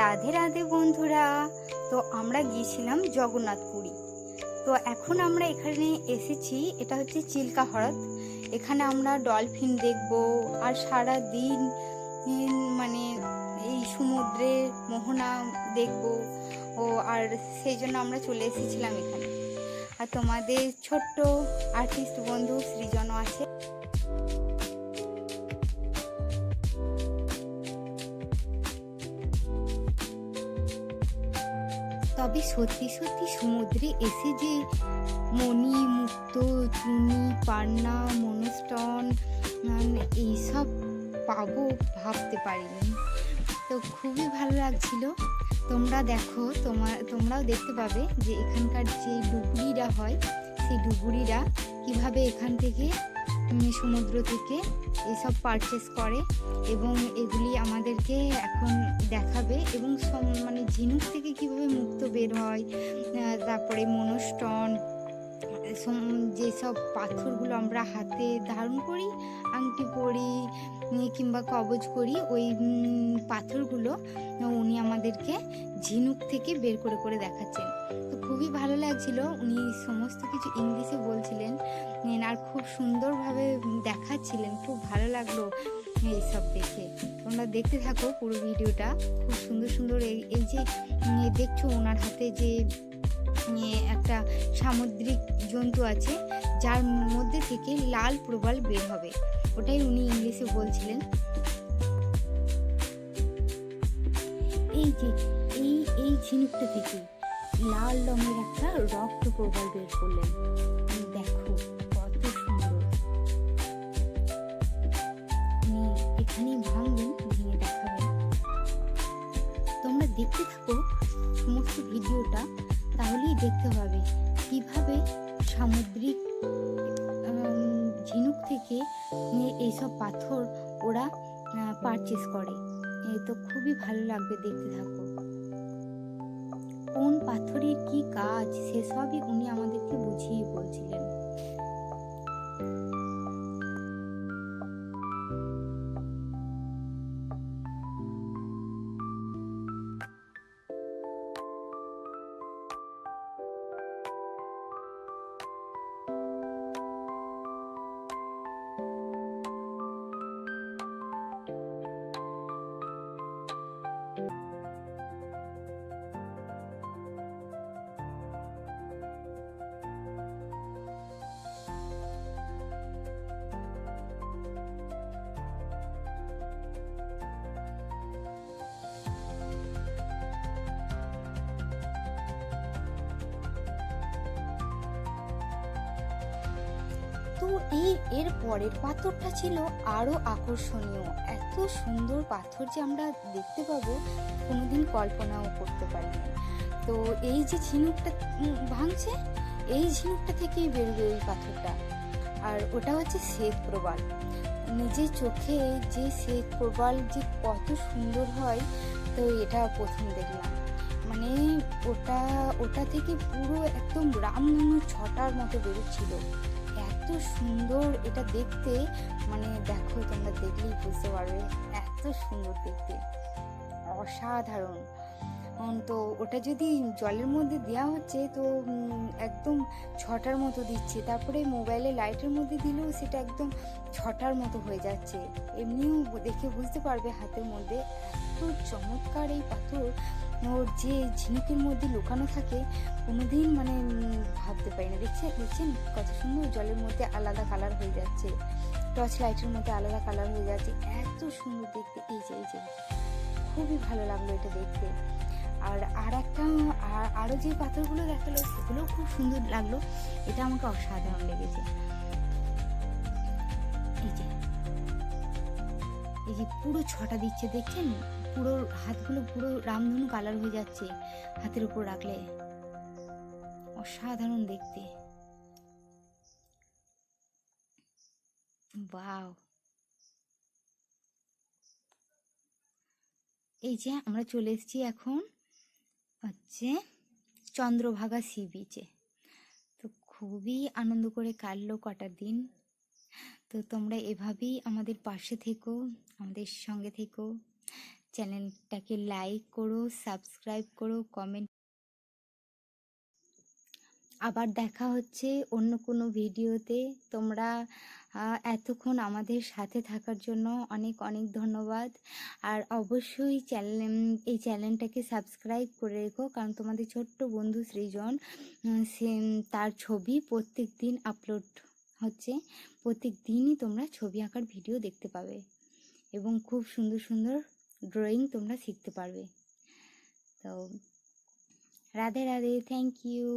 রাধে রাধে বন্ধুরা, তো আমরা গিয়েছিলাম জগন্নাথপুরী। তো এখন আমরা এখানে এসেছি, এটা হচ্ছে চিল্কা হ্রদ। এখানে আমরা ডলফিন দেখব, আর সারা দিন মানে এই সমুদ্রে মোহনা দেখব, ও, আর সেই জন্য আমরা চলে এসেছিলাম এখানে। আর তোমাদের ছোট্ট আর্টিস্ট বন্ধু সৃজনও আছে। তবে সত্যি সত্যি সমুদ্রে এসে যে মণি মুক্ত চুনি, পান্না, মনস্টন এইসব পাবো ভাবতে পারিনি। তো খুবই ভালো লাগছিল। তোমরা দেখো তোমার তোমরাও দেখতে পাবে যে এখানকার যে ডুবুরিরা হয়, সেই ডুবুরিরা কীভাবে এখান থেকে সমুদ্র থেকে এসব পারচেস করে এবং এগুলি আমাদেরকে এখন দেখাবে এবং মানে ঝিনুক থেকে কীভাবে মুক্ত বের হয় তারপরে মনস্টন যেসব পাথরগুলো আমরা হাতে ধারণ করি, আংটি পরি কিংবা কবজ করি, ওই পাথরগুলো উনি আমাদেরকে ঝিনুক থেকে বের করে করে দেখাচ্ছেন। তো খুবই ভালো লাগছিল, উনি সমস্ত কিছু ইংলিশে বলছিলেন। আর খুব সুন্দরভাবে দেখাচ্ছিলেন, খুব ভালো লাগল এইসব দেখে। তোমরা দেখতে থাকো পুরো ভিডিওটা, খুব সুন্দর সুন্দর এই যে দেখছ ওনার হাতে যে একটা সামুদ্রিক জন্তু আছে, যার মধ্যে থেকে লাল প্রবাল বের হবে। ওটাই উনি ইংলিশে বলছিলেন। এই যে, এই এই ঝিনুকটা থেকে লাল রঙের একটা রক্ত প্রবাল বের করলেন। দেখো, কত সুন্দর। ভেঙে দেখাবেন। তোমরা দেখতে থাকো সমস্ত ভিডিওটা। তাহলেই দেখতে পাবে কীভাবে সামুদ্রিক ঝিনুক থেকে এইসব পাথর ওরা পারচেস করে। তো খুবই ভালো লাগবে দেখতে থাকো। কোন পাথরের কি কাজ সেসবই উনি আমাদেরকে বুঝিয়ে বলছিলেন। এই এর পরের পাথরটা ছিল আরও আকর্ষণীয়। এত সুন্দর পাথর যে আমরা দেখতে পাবো, কোনোদিন কল্পনাও করতে পারিনি। তো এই যে ঝিনুকটা ভাঙছে, এই ঝিনুকটা থেকেই বেরোবে ওই পাথরটা। আর ওটা হচ্ছে শ্বেত প্রবাল। নিজের চোখে যে শ্বেত প্রবাল যে কত সুন্দর হয়, তো এটা প্রথম দেখলাম। মানে ওটা ওটা থেকে পুরো একদম রামধনু ছটার মতো বেরোচ্ছিল। সুন্দর এটা দেখতে। মানে দেখো, তোমরা দেখলেই বুঝতে পারবে, এত সুন্দর দেখতে। অসাধারণ। তো ওটা যদি জলের মধ্যে দেওয়া হচ্ছে, তো একদম ছটার মতো দিচ্ছে। তারপরে মোবাইলে লাইটের মধ্যে দিলেও সেটা একদম ছটার মতো হয়ে যাচ্ছে। এমনিও দেখে বুঝতে পারবে হাতের মধ্যে। এত চমৎকার এই পাথর। যে ঝিনুকের মধ্যে লুকানো থাকে, কোনোদিন মানে ভাবতে পারি না। দেখছেন দেখছেন? কত সুন্দর জলের মধ্যে আলাদা কালার হয়ে যাচ্ছে। টর্চ লাইটের মধ্যে আলাদা কালার হয়ে যাচ্ছে। এত সুন্দর দেখতে। এই যে এই যে, খুবই ভালো লাগল এটা দেখতে। আর আর একটা আর- আরও যে পাথরগুলো দেখাল, সেগুলোও খুব সুন্দর লাগল। এটা আমাকে অসাধারণ লেগেছে। যে পুরো ছটা দিচ্ছে, দেখছেন? পুরো হাতগুলো পুরো রামধনু কালার হয়ে যাচ্ছে হাতের উপর রাখলে। অসাধারণ দেখতে। বাও এই যে আমরা চলে এসেছি এখন হচ্ছে চন্দ্রভাগা সি বিচে তো খুবই আনন্দ করে কাটলো কটা দিন। তো তোমরা এভাবেই আমাদের পাশে থেকো, আমাদের সঙ্গে থেকো। চ্যানেলটাকে লাইক করো, সাবস্ক্রাইব করো, কমেন্ট আবার দেখা হচ্ছে অন্য কোনো ভিডিওতে। তোমরা এতক্ষণ আমাদের সাথে থাকার জন্য অনেক অনেক ধন্যবাদ। আর অবশ্যই চ্যানেল এই চ্যানেলটাকে সাবস্ক্রাইব করে রেখো, কারণ তোমাদের ছোট্ট বন্ধু সৃজন সে, তার ছবি প্রত্যেক দিন আপলোড হচ্ছে প্রত্যেক দিনই তোমরা ছবি আঁকার ভিডিও দেখতে পাবে এবং খুব সুন্দর সুন্দর ড্রয়িং তোমরা শিখতে পারবে। তো রাধে রাধে থ্যাংক ইউ